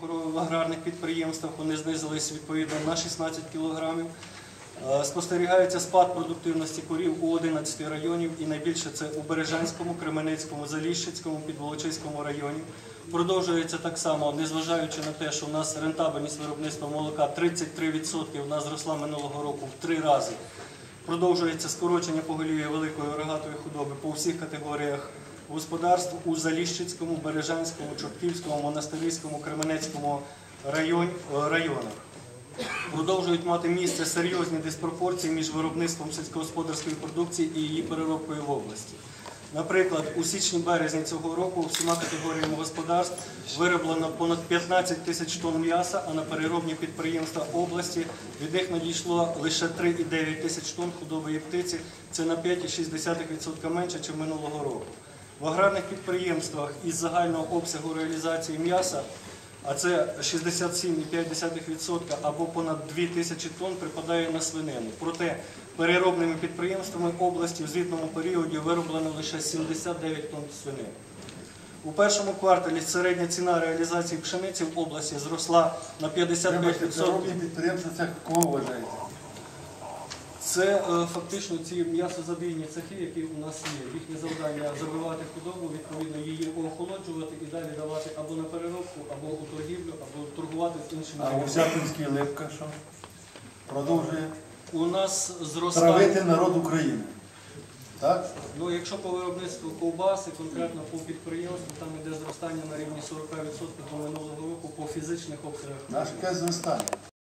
Корови в аграрних підприємствах вони знизились відповідно на 16 кілограмів. Е, Спостерігається спад продуктивності курів у 11 районів і найбільше це у Бережанському, Кременецькому, Заліщицькому, Підволочиському районі. Продовжується так само, незважаючи на те, що у нас рентабельність виробництва молока 33%, вона зросла минулого року в три рази. Продовжується скорочення поголів'я великої рогатої худоби по всіх категоріях господарств у Заліщицькому, Бережанському, Чортківському, Монастирському, Кременецькому е, районах. Продовжують мати місце серйозні диспропорції між виробництвом сільськогосподарської продукції і її переробкою в області. Наприклад, у січні-березні цього року всіма категоріями господарств вироблено понад 15 тисяч тонн м'яса, а на переробні підприємства області від них надійшло лише 3,9 тисяч тонн худобої птиці. Це на 5,6% менше, ніж минулого року. В аграрних підприємствах із загального обсягу реалізації м'яса, а це 67,5% або понад 2 тисячі тонн припадає на свинину. Проте переробними підприємствами області в звітному періоді вироблено лише 79 тонн свинини. У першому кварталі середня ціна реалізації пшениці в області зросла на 55%. Переробні підприємства це кого вважаєте? Це е, фактично ці м'ясозабійні цехи, які у нас є. Їхнє завдання забивати худобу, відповідно її охолоджувати і далі давати або на переробку, або у торгівлю, або торгувати з іншими. А у регіонами. Сятинській липка що? Продовжує У нас зростає. травити народ України. Так? Ну, якщо по виробництву ковбаси, конкретно по підприємству, там іде зростання на рівні 40% до минулого року по фізичних обсягах. Наш яке зростання.